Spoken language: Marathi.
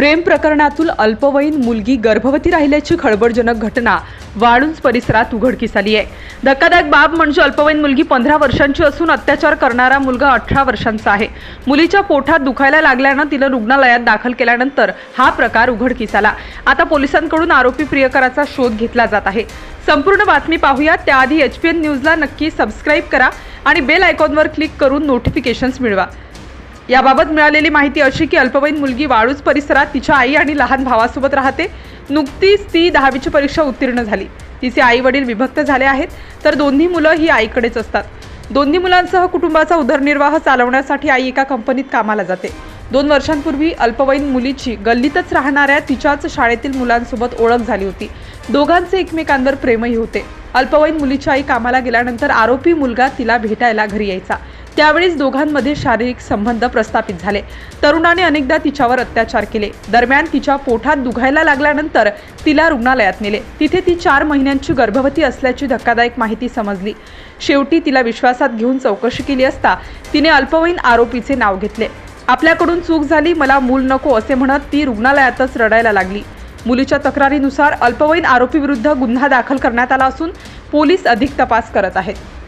प्रेम प्रकरणातून अल्पवयीन मुलगी गर्भवती राहिल्याची खळबळजनक घटना वाळुंज परिसरात उघडकीस आली आहे. धक्कादायक बाब म्हणजे अल्पवयीन मुलगी पंधरा वर्षांची असून अत्याचार करणारा मुलगा अठरा वर्षांचा आहे. मुलीच्या पोटात दुखायला लागल्यानं तिला रुग्णालयात दाखल केल्यानंतर हा प्रकार उघडकीस आला. आता पोलिसांकडून आरोपी प्रियकराचा शोध घेतला जात आहे. संपूर्ण बातमी पाहूया. त्याआधी एच पी एन न्यूजला नक्की सबस्क्राईब करा आणि बेल आयकॉनवर क्लिक करून नोटिफिकेशन्स मिळवा. याबाबत मिळालेली माहिती अशी की अल्पवयीन मुलगी वाळूज परिसरात तिच्या आई आणि लहान भावासोबत राहते. नुकतीच ती दहावीची परीक्षा उत्तीर्ण झाली. तिचे आई वडील विभक्त झाले आहेत तर दोन्ही मुलं ही आईकडेच असतात. दोन्ही मुलांसह कुटुंबाचा उदरनिर्वाह चालवण्यासाठी आई एका कंपनीत कामाला जाते. दोन वर्षांपूर्वी अल्पवयीन मुलीची गल्लीतच राहणाऱ्या तिच्याच शाळेतील मुलांसोबत ओळख झाली होती. दोघांचे एकमेकांवर प्रेमही होते. अल्पवयीन मुलीची आई कामाला गेल्यानंतर आरोपी मुलगा तिला भेटायला घरी यायचा. त्यावेळीच दोघांमध्ये शारीरिक संबंध प्रस्थापित झाले. तरुणाने अनेकदा तिच्यावर अत्याचार केले. दरम्यान तिच्या पोटात दुखायला लागल्यानंतर तिला रुग्णालयात नेले. तिथे ती चार महिन्यांची गर्भवती असल्याची धक्कादायक माहिती समजली. शेवटी तिला विश्वासात घेऊन चौकशी केली असता तिने अल्पवयीन आरोपीचे नाव घेतले. आपल्याकडून चूक झाली मला मूल नको असे म्हणत ती रुग्णालयातच रडायला लागली. मुलीच्या तक्रारीनुसार अल्पवयीन आरोपीविरुद्ध गुन्हा दाखल करण्यात आला असून पोलीस अधिक तपास करत आहेत.